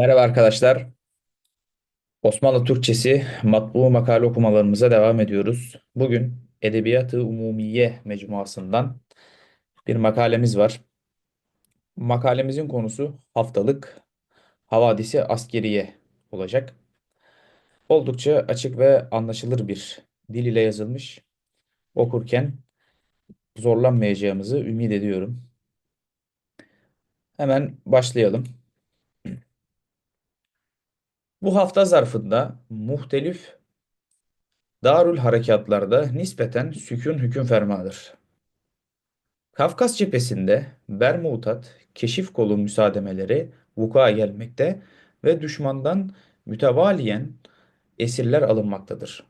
Merhaba arkadaşlar. Osmanlı Türkçesi matbu makale okumalarımıza devam ediyoruz. Bugün Edebiyat-ı Umumiye mecmuasından bir makalemiz var. Makalemizin konusu haftalık havadisi askeriye olacak. Oldukça açık ve anlaşılır bir dil ile yazılmış. Okurken zorlanmayacağımızı ümit ediyorum. Hemen başlayalım. Bu hafta zarfında muhtelif darül harekatlarda nispeten sükun hüküm fermadır. Kafkas cephesinde Bermutat keşif kolu müsaademeleri vuku'a gelmekte ve düşmandan mütevaliyen esirler alınmaktadır.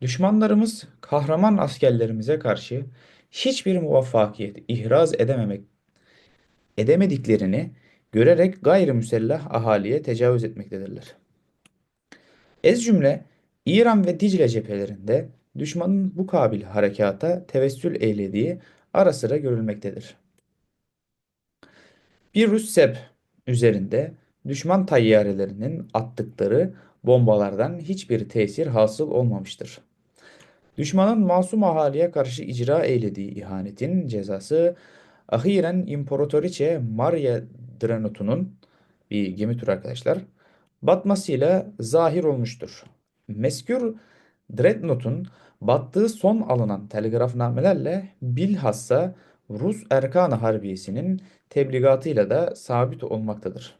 Düşmanlarımız kahraman askerlerimize karşı hiçbir muvaffakiyet ihraz edememek edemediklerini görerek gayrimüsellah ahaliye tecavüz etmektedirler. Ez cümle İran ve Dicle cephelerinde düşmanın bu kabil harekata tevessül eylediği ara sıra görülmektedir. Bir Rus sep üzerinde düşman tayyarelerinin attıkları bombalardan hiçbir tesir hasıl olmamıştır. Düşmanın masum ahaliye karşı icra eylediği ihanetin cezası ahiren İmparatoriçe Maria Drenutu'nun bir gemi turu arkadaşlar batmasıyla zahir olmuştur. Meskür Dreadnought'un battığı son alınan telgrafnamelerle bilhassa Rus Erkan-ı Harbiyesi'nin tebligatıyla da sabit olmaktadır.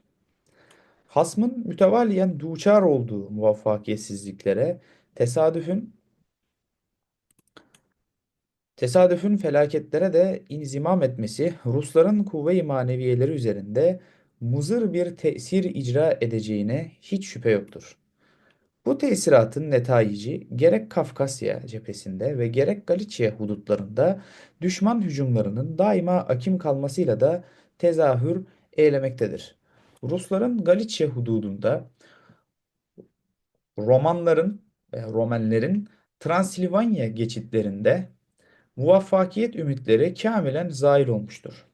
Hasmın mütevaliyen duçar olduğu muvaffakiyetsizliklere tesadüfün tesadüfün felaketlere de inzimam etmesi Rusların kuvve-i maneviyeleri üzerinde muzır bir tesir icra edeceğine hiç şüphe yoktur. Bu tesiratın netayici gerek Kafkasya cephesinde ve gerek Galicia hudutlarında düşman hücumlarının daima akim kalmasıyla da tezahür eylemektedir. Rusların Galicia hududunda Romanların Romenlerin Transilvanya geçitlerinde muvaffakiyet ümitleri kamilen zahir olmuştur.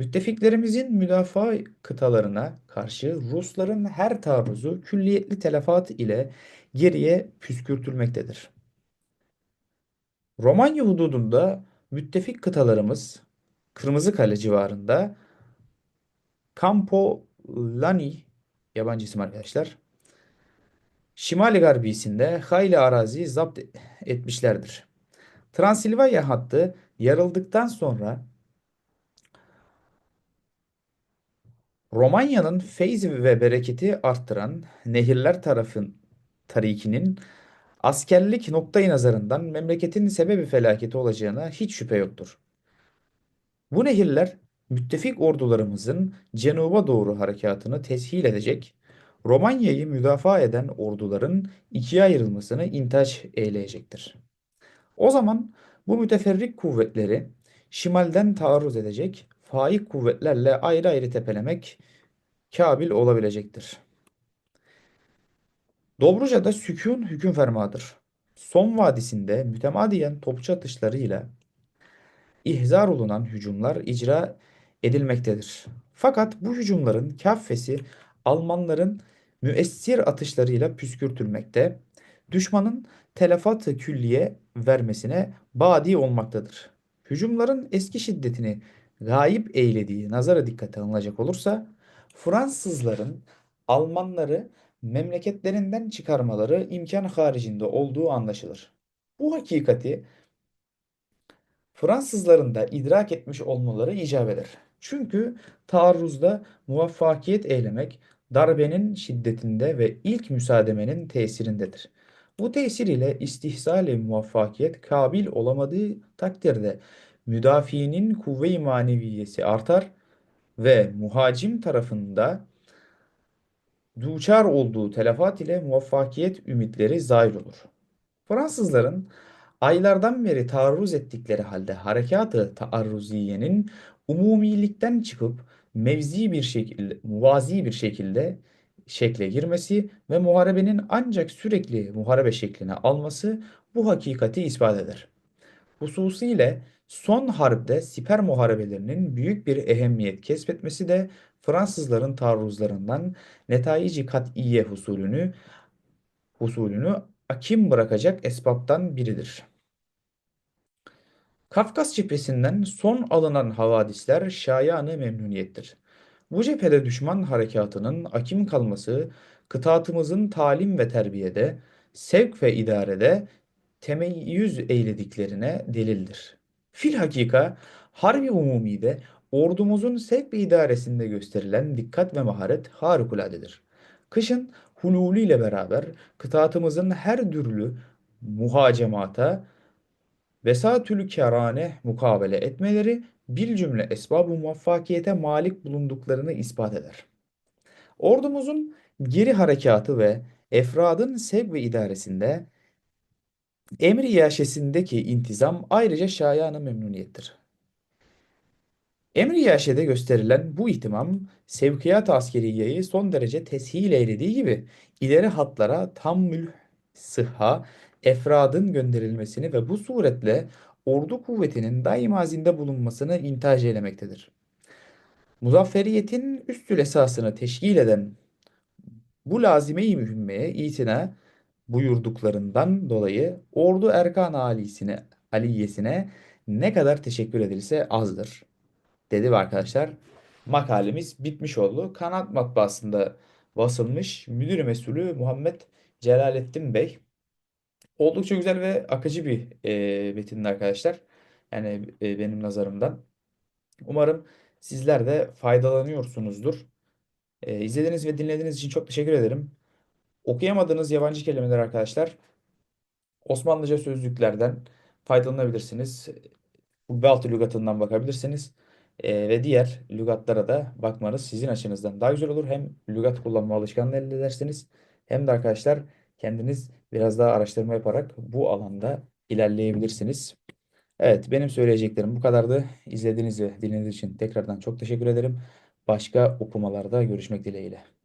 Müttefiklerimizin müdafaa kıtalarına karşı Rusların her taarruzu külliyetli telafat ile geriye püskürtülmektedir. Romanya hududunda müttefik kıtalarımız Kırmızıkale civarında Campo Lani yabancı isim arkadaşlar. Şimali garbisinde hayli arazi zapt etmişlerdir. Transilvanya hattı yarıldıktan sonra Romanya'nın feyz ve bereketi arttıran nehirler tarafın tarikinin askerlik noktayı nazarından memleketin sebebi felaketi olacağına hiç şüphe yoktur. Bu nehirler müttefik ordularımızın cenuba doğru harekatını teshil edecek, Romanya'yı müdafaa eden orduların ikiye ayrılmasını intaç eyleyecektir. O zaman bu müteferrik kuvvetleri şimalden taarruz edecek, faik kuvvetlerle ayrı ayrı tepelemek kabil olabilecektir. Dobruca'da sükun hüküm fermadır. Son vadisinde mütemadiyen topçu atışlarıyla ihzar olunan hücumlar icra edilmektedir. Fakat bu hücumların kaffesi Almanların müessir atışlarıyla püskürtülmekte, düşmanın telafat-ı külliye vermesine badi olmaktadır. Hücumların eski şiddetini gayip eylediği nazara dikkate alınacak olursa Fransızların Almanları memleketlerinden çıkarmaları imkan haricinde olduğu anlaşılır. Bu hakikati Fransızların da idrak etmiş olmaları icap eder. Çünkü taarruzda muvaffakiyet eylemek darbenin şiddetinde ve ilk müsaademenin tesirindedir. Bu tesir ile istihsal-i muvaffakiyet kabil olamadığı takdirde müdafiinin kuvve-i maneviyesi artar ve muhacim tarafında duçar olduğu telafat ile muvaffakiyet ümitleri zahir olur. Fransızların aylardan beri taarruz ettikleri halde harekatı taarruziyenin umumilikten çıkıp mevzi bir şekilde, muvazi bir şekilde şekle girmesi ve muharebenin ancak sürekli muharebe şeklini alması bu hakikati ispat eder. Hususiyle Son harbde siper muharebelerinin büyük bir ehemmiyet kesbetmesi de Fransızların taarruzlarından netaici kat'iye husulünü husulünü akim bırakacak esbaptan biridir. Kafkas cephesinden son alınan havadisler şayanı memnuniyettir. Bu cephede düşman harekatının akim kalması, kıtaatımızın talim ve terbiyede, sevk ve idarede temeyyüz eylediklerine delildir. Filhakika Harbi Umumi'de ordumuzun sevk ve idaresinde gösterilen dikkat ve maharet harikuladedir. Kışın hululü ile beraber kıtaatımızın her türlü muhacemata vesatülü kerane mukabele etmeleri bir cümle esbab-ı muvaffakiyete malik bulunduklarını ispat eder. Ordumuzun geri harekatı ve efradın sevk ve idaresinde emri yaşesindeki intizam ayrıca şayanı memnuniyettir. Emri yaşede gösterilen bu ihtimam sevkiyat askeriyeyi son derece teshil eylediği gibi ileri hatlara tammül sıhha efradın gönderilmesini ve bu suretle ordu kuvvetinin daima zinde bulunmasını intaj eylemektedir. Muzafferiyetin üstül esasını teşkil eden bu lazime-i mühimmeye itina buyurduklarından dolayı ordu erkan alisine, aliyesine ne kadar teşekkür edilse azdır. Dedi ve arkadaşlar makalemiz bitmiş oldu. Kanat matbaasında basılmış müdür mesulü Muhammed Celalettin Bey. Oldukça güzel ve akıcı bir e, metindi arkadaşlar. Yani e, benim nazarımdan. Umarım sizler de faydalanıyorsunuzdur. E, izlediğiniz ve dinlediğiniz için çok teşekkür ederim. Okuyamadığınız yabancı kelimeler arkadaşlar Osmanlıca sözlüklerden faydalanabilirsiniz. Ubbealtı lügatından bakabilirsiniz. Ee, ve diğer lügatlara da bakmanız sizin açınızdan daha güzel olur. Hem lügat kullanma alışkanlığı elde edersiniz. Hem de arkadaşlar kendiniz biraz daha araştırma yaparak bu alanda ilerleyebilirsiniz. Evet benim söyleyeceklerim bu kadardı. İzlediğiniz ve dinlediğiniz için tekrardan çok teşekkür ederim. Başka okumalarda görüşmek dileğiyle.